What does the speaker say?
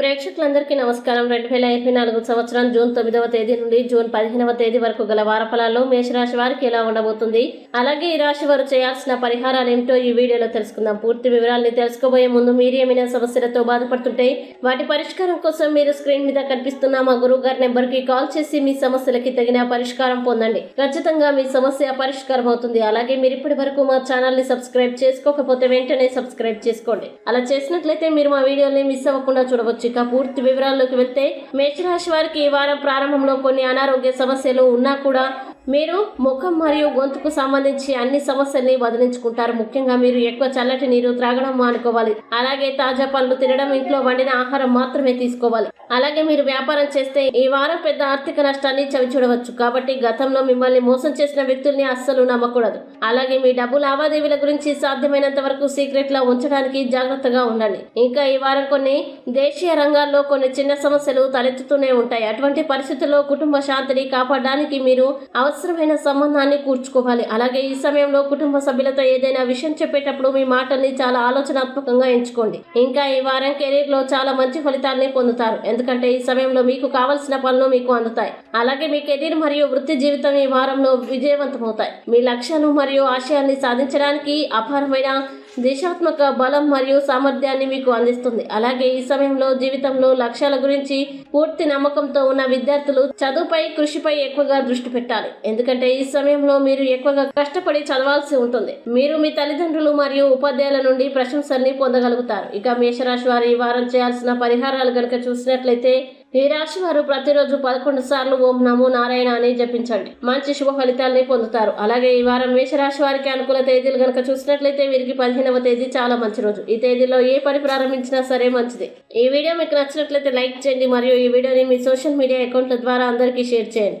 ప్రేక్షకులందరికీ నమస్కారం. రెండు వేల ఇరవై నాలుగు సంవత్సరం జూన్ తొమ్మిదవ తేదీ నుండి జూన్ పదిహేనవ తేదీ వరకు గల వారఫలాల్లో మేషరాశి వారికి ఎలా ఉండబోతుంది? అలాగే ఈ రాశి వారు చేయాల్సిన పరిహారాలు ఏమిటో ఈ వీడియోలో తెలుసుకుందాం. పూర్తి వివరాలని తెలుసుకోబోయే ముందు మీరు ఏమైనా సమస్యలతో బాధపడుతుంటే వాటి పరిష్కారం కోసం మీరు స్క్రీన్ మీద కనిపిస్తున్న మా గురువు గారి నెంబర్కి కాల్ చేసి మీ సమస్యలకి తగిన పరిష్కారం పొందండి. ఖచ్చితంగా మీ సమస్య పరిష్కారం అవుతుంది. అలాగే మీరు ఇప్పటి వరకు మా ఛానల్ని సబ్స్క్రైబ్ చేసుకోకపోతే వెంటనే సబ్స్క్రైబ్ చేసుకోండి. అలా చేసినట్లయితే మీరు మా వీడియోని మిస్ అవ్వకుండా చూడవచ్చు. ఇక పూర్తి వివరాల్లోకి వెళ్తే మేషరాశి వారికి ఈ వారం ప్రారంభంలో కొన్ని అనారోగ్య సమస్యలు ఉన్నా కూడా మీరు ముఖం మరియు గొంతుకు సంబంధించి అన్ని సమస్యల్ని వదిలించుకుంటారు. ముఖ్యంగా మీరు ఎక్కువ చల్లటి నీరు త్రాగడం మానుకోవాలి. అలాగే తాజా పండ్లు తినడం ఇంట్లో వండిన ఆహారం మాత్రమే తీసుకోవాలి. అలాగే మీరు వ్యాపారం చేస్తే ఈ వారం పెద్ద ఆర్థిక నష్టాన్ని చవి చూడవచ్చు. కాబట్టి గతంలో మిమ్మల్ని మోసం చేసిన వ్యక్తుల్ని అస్సలు నమ్మకూడదు. అలాగే మీ డబ్బు లావాదేవీల గురించి సాధ్యమైనంత వరకు సీక్రెట్ లా ఉంచడానికి జాగ్రత్తగా ఉండండి. ఇంకా ఈ వారం కొన్ని దేశీయ రంగాల్లో కొన్ని చిన్న సమస్యలు తలెత్తుతూనే ఉంటాయి. అటువంటి పరిస్థితుల్లో కుటుంబ శాంతిని కాపాడడానికి మీరు అవసరమైన సంబంధాన్ని కూర్చుకోవాలి. అలాగే ఈ సమయంలో కుటుంబ సభ్యులతో ఏదైనా విషయం చెప్పేటప్పుడు మీ మాటల్ని చాలా ఆలోచనాత్మకంగా ఎంచుకోండి. ఇంకా ఈ వారం కెరీర్లో చాలా మంచి ఫలితాల్ని పొందుతారు. ఎందుకంటే ఈ సమయంలో మీకు కావలసిన పనులు మీకు అందుతాయి. అలాగే మీ కెరీర్ మరియు వృత్తి జీవితం ఈ వారంలో విజయవంతమవుతాయి. మీ లక్ష్యాలు మరియు ఆశయాల్ని సాధించడానికి అపారమైన దేశాత్మక బలం మరియు సామర్థ్యాన్ని మీకు అందిస్తుంది. అలాగే ఈ సమయంలో జీవితంలో లక్ష్యాల గురించి పూర్తి నమ్మకంతో ఉన్న విద్యార్థులు చదువుపై కృషిపై ఎక్కువగా దృష్టి పెట్టాలి. ఎందుకంటే ఈ సమయంలో మీరు ఎక్కువగా కష్టపడి చదవాల్సి ఉంటుంది. మీరు మీ తల్లిదండ్రులు మరియు ఉపాధ్యాయుల నుండి ప్రశంసల్ని పొందగలుగుతారు. ఇక మేషరాశి వారి వారం చేయాల్సిన పరిహారాలు కనుక చూసినట్లయితే ఈ రాశి వారు ప్రతిరోజు పదకొండు సార్లు ఓం నమో నారాయణ అని జపించండి. మంచి శుభ ఫలితాల్ని పొందుతారు. అలాగే ఈ వారం మేషరాశి వారికి అనుకూల తేదీలు కనుక చూసినట్లయితే వీరికి పదిహేనవ తేదీ చాలా మంచి రోజు. ఈ తేదీలో ఏ పని ప్రారంభించినా సరే మంచిది. ఈ వీడియో మీకు నచ్చినట్లయితే లైక్ చేయండి. మరియు ఈ వీడియోని మీ సోషల్ మీడియా అకౌంట్ల ద్వారా అందరికీ షేర్ చేయండి.